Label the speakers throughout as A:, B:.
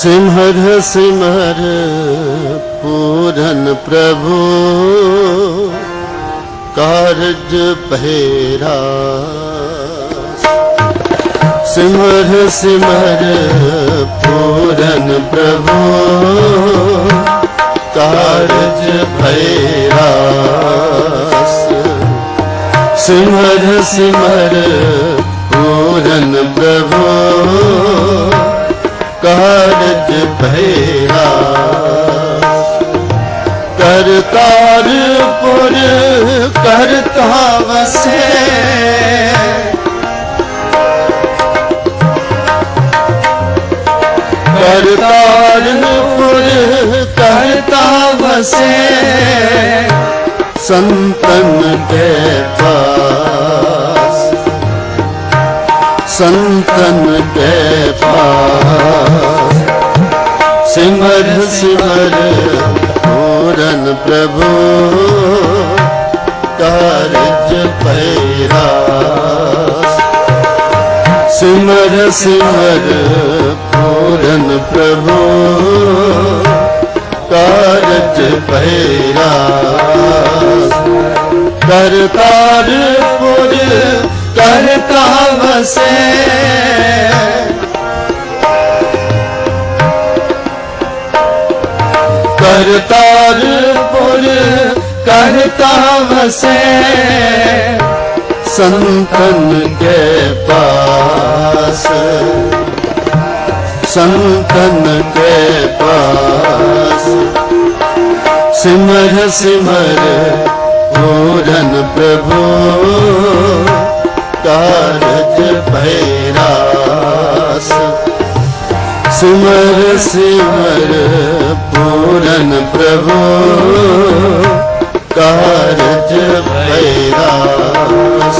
A: सिमर सिमर पूरन प्रभु कारज पहेरा सिमर सिमर पूरन प्रभु कारज भैरा सिमर सिमर ਹਰ ਕਹਾ ਵਸੇ ਕਰਤਾਰਨ ਪੁਰ ਕਰਤਾ ਵਸੇ ਸੰਤਨ ਦੇ ਪਾਸ। ਸਿਮਰ ਸਿਮਰ ਪ੍ਰਭੂ। ਕਾਰਜ ਪੈਰਾਸ ਸਿਮਰ ਸਿਮਰ ਪੂਰਨ ਪ੍ਰਭੂ ਕਾਰਜ ਪੈਰਾਸ ਕਰਤਾਰ ਪੁਰ ਕਰਤਾ ਵਸੇ ਕਰਤਾਰ ਪੁਰ करता वसे संतन के पास संतन के पास सिमर सिमर पूरन प्रभु कारज भैरास सिमर सिमर पूरन प्रभु ਕਾਰਜ ਭੈਰਾ ਅਸ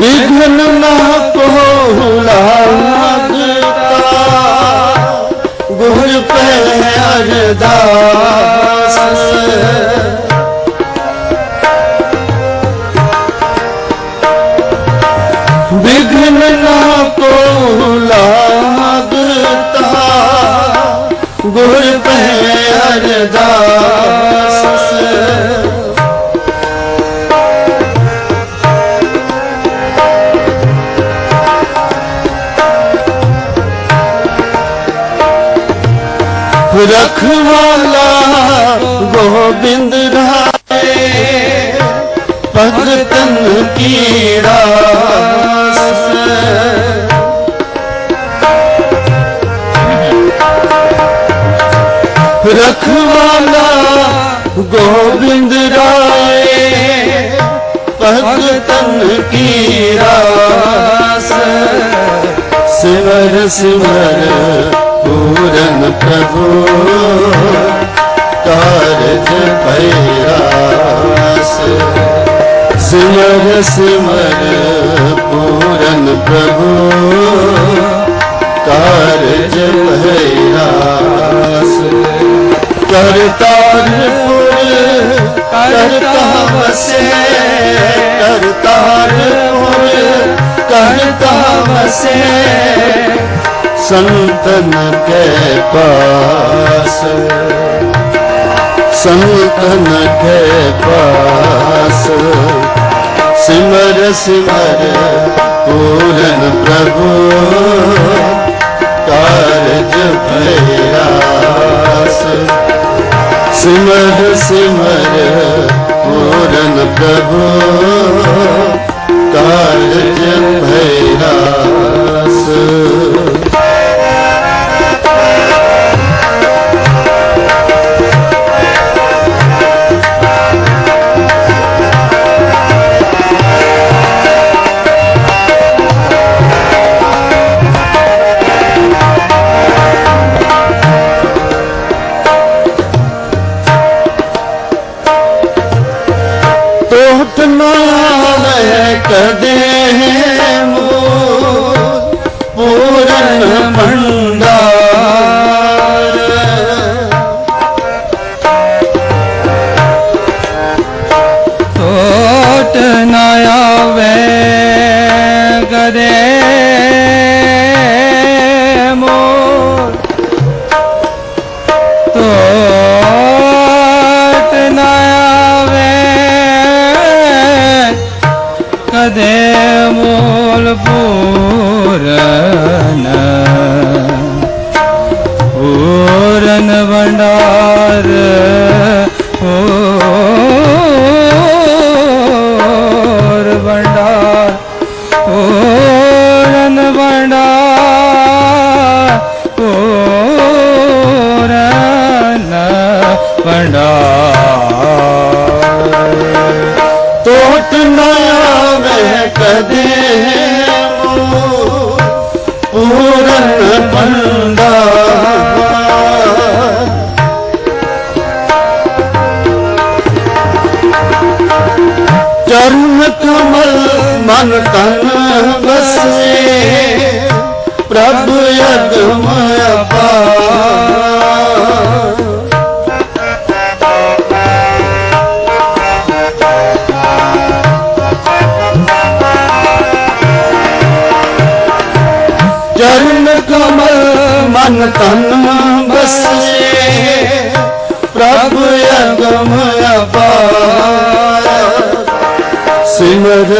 A: विघ्न न को लागता गुर पे अरदास विघ्न न को लागता गुर पे अरदास ਰਖਵਾਲਾ ਗੋਬਿੰਦ ਰਾਏ ਭਗਤਨ ਕੀ ਰਖਵਾਲਾ ਗੋਬਿੰਦ ਰਾਏ ਭਗਤਨ ਕੀ ਰਾਸ ਸਿਮਰ ਸਿਮਰ ਪੂਰਨ ਪ੍ਰਭੂ ਕਾਰਜ ਭੈਰਾਸ ਸਿਮਰ ਸਿਮਰ ਪੂਰਨ ਪ੍ਰਭੂ ਕਾਰਜ ਭੈਰਾਸ ਕਰਤਾਰਪੁਰ ਕਰਤਾ ਵਸੇ ਕਰਤਾਰਪੁਰ ਕਰਤਾ ਵਸੇ ਸੰਤਨ ਕੇ ਪਾਸ। ਸੰਤਨ ਕੇ ਪਾਸ। ਸਿਮਰ ਸਿਮਰ ਪੂਰਨ ਪ੍ਰਭੂ, ਕਾਰਜ ਭਇਆਸ
B: ਸਿਮਰ ਸਿਮਰ ਪੂਰਨ ਪ੍ਰਭੂ, ਕਾਰਜ ਭਇਆਸ ਪੂਰਨ ਪੂਰਨ ਭੰਡਾਰ। ਹੋਰ ਭੰਡਾਰ। ਪੂਰਨ ਭੰਡਾਰ। ਪੂਰਨ ਭੰਡਾਰ।
A: ਟੋਟ ਨਾ ਆਵੇ ਕਦੇ।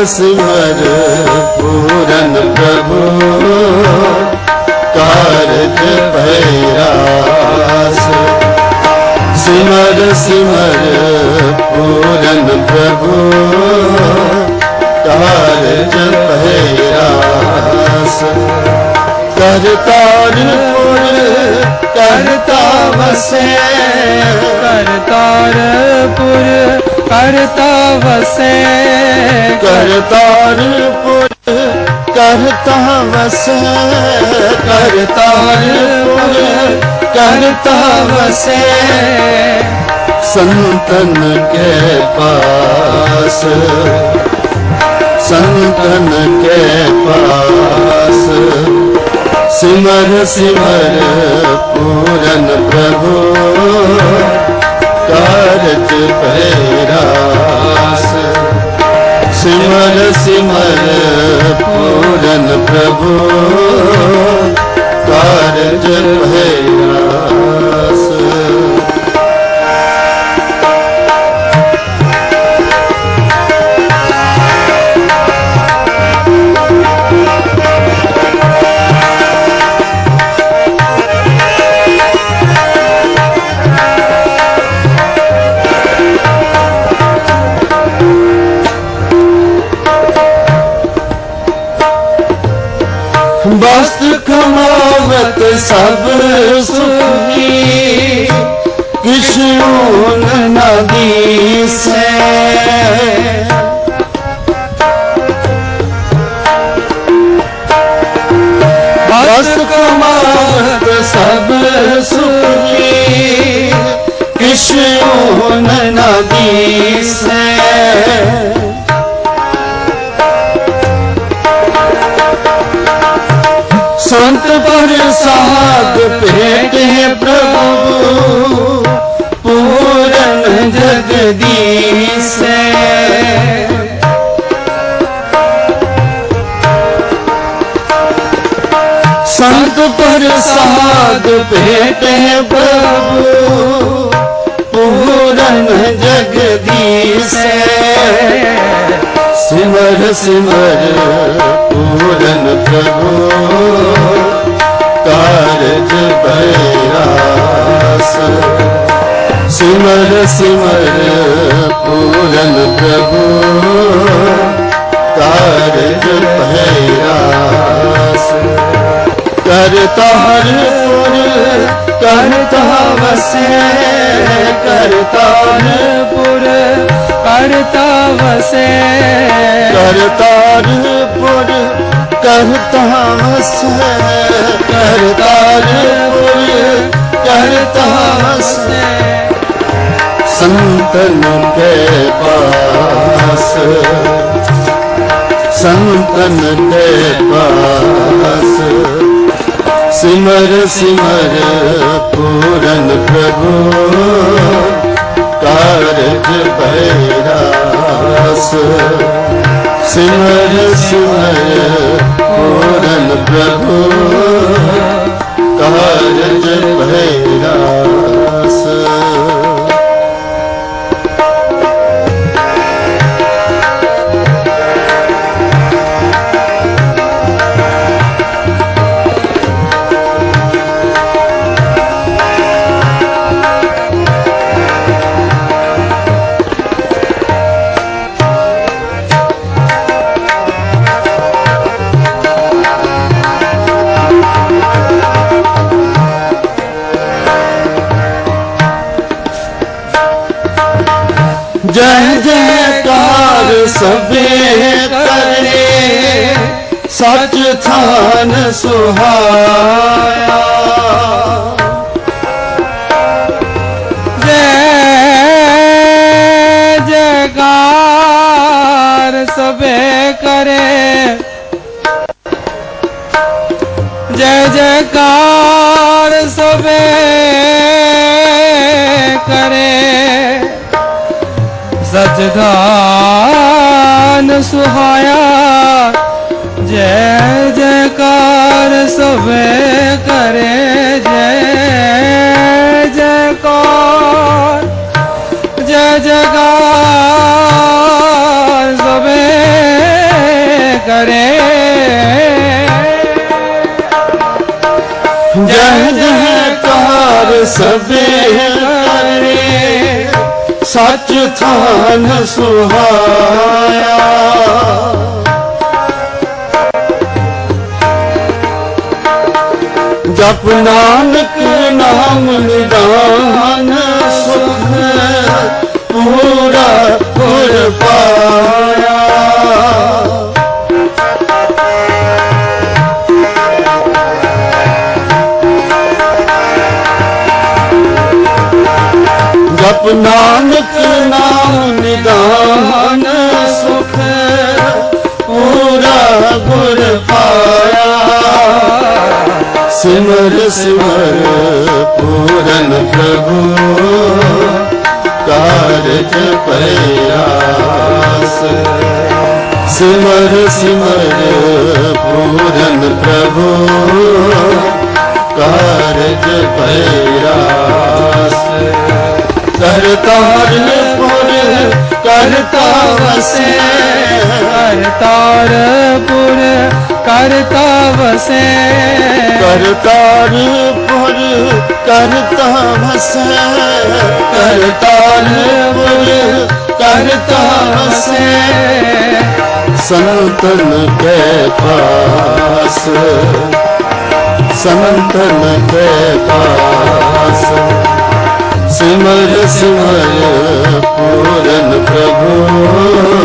A: ਸਿਮਰ ਪੂਰਨ ਪ੍ਰਭੂ, ਕਾਰਜ ਭੈਰਾਸ ਸਿਮਰ ਸਿਮਰ ਪੂਰਨ ਪ੍ਰਭੂ, ਕਾਰਜ ਭੈਰਾਸ ਕਰਤਾਰ ਪੁਰ ਕਰਤਾ ਵਸੇ
B: ਕਰਤਾਰਪੁਰ ਕਰਤਾ ਵਸੇ
A: ਕਰਤਾਰਪੁਰ ਕਰਤਾ ਵਸੈ ਕਰਤਾਰਪੁਰ ਕਰਤਾ ਵਸੈ। ਸੰਤਨ ਕੇ ਪਾਸ, ਸੰਤਨ ਕੇ ਪਾਸ। ਸਿਮਰ ਸਿਮਰ ਪੂਰਨ ਪ੍ਰਭੂ ਕਾਰਜ ਭੈਰਾਸ ਸਿਮਰ ਸਿਮਰ ਪੂਰਨ ਪ੍ਰਭੂ ਕਾਰਜ ਭੈਰਾਸ ਸਭ ਸੁਖੀ ਸੰਤ ਪ੍ਰਸਾਦ ਭੇਟੇ ਪ੍ਰਭੂ ਪੂਰਨ ਜਗਦੀਸੈ ਸਿਮਰ ਸਿਮਰ ਪੂਰਨ ਪ੍ਰਭੂ, ਕਾਰਜ ਬੈਰਾਸ। ਸਿਮਰ ਸਿਮਰ ਪੂਰਨ ਪ੍ਰਭੂ, ਕਾਰਜ ਬੈਰਾਸ। ਕਰਤਾ ਹਰ ਪੁਰ ਕਰਤਾ ਵਸੈ ਕਰਤਾ
B: ਤਾਰਪੁਰ ਕਰਤਾ ਵਸੇ
A: ਕਰਤਾਰਪੁਰ ਕਰਤਾ ਵਸੈ ਪੁਰ ਕਰਤਾ ਵਸੈ ਸੰਤਨ ਕੇ ਪਾਸ ਸੰਤਨ ਕੇ ਪਾਸ ਸਿਮਰ ਸਿਮਰ ਪੂਰਨ ਪ੍ਰਭੂ ਕਾਰਜ ਪੈਰਾਸ ਸਿਮਰ ਸਿਮਰ ਪੂਰਨ ਪ੍ਰਭੂ ਕਾਰਜ ਭੈਰਾਸ ਜੈ ਜੈਕਾਰ ਸਭੇ ਕਰੇ ਸੱਚ ਥਾਨ ਸੁਹਾਇਆ।
B: ਜੈ ਜੈਕਾਰ ਸਭੇ ਕਰੇ। ਜੈ ਜੈਕਾਰ ਸਭੇ ਕਰੇ। ਸਚਦਾਨ ਸੁਹਾਇਆ। ਜੈ ਜੈਕਾਰ ਸਭੇ ਕਰੇ, ਜੈ ਜੈਕਾਰ। ਜੈ ਜੈਕਾਰ ਸਭੇ ਕਰੇ।
A: ਜੈ ਜੈਕਾਰ ਸਭੇ ਸਚ ਥਾਨ ਸੁਹਾਇਆ। ਜਪ ਨਾਨਕ ਨਾਮ ਨਿਦਾਨ ਸਿਮਰ ਪੂਰਨ ਪ੍ਰਭੂ, ਕਾਰਜ ਪ੍ਰਯਾਸ ਸਿਮਰ ਸਿਮਰ ਪੂਰਨ ਪ੍ਰਭੂ, ਕਾਰਜ ਪ੍ਰਯਾਸ ਕਰਤਾਰ ਪੁਰ, ਕਰਤਾ ਵਸੇ।
B: ਕਰਤਾਰਪੁਰ ਕਰਤਾ ਵਸੈ।
A: ਕਰਤਾਰ ਪੁਰ ਕਰਤਾ ਵਸੈ ਕਰਤਾਰ ਪੁਰ ਕਰਤਾ ਵਸੈ ਸੰਤਨ ਕੇ ਪਾਸ ਸੰਤਨ ਕੇ ਪਾਸ ਸਿਮਰ ਸਿਮਰ ਪੂਰਨ ਪ੍ਰਭੂ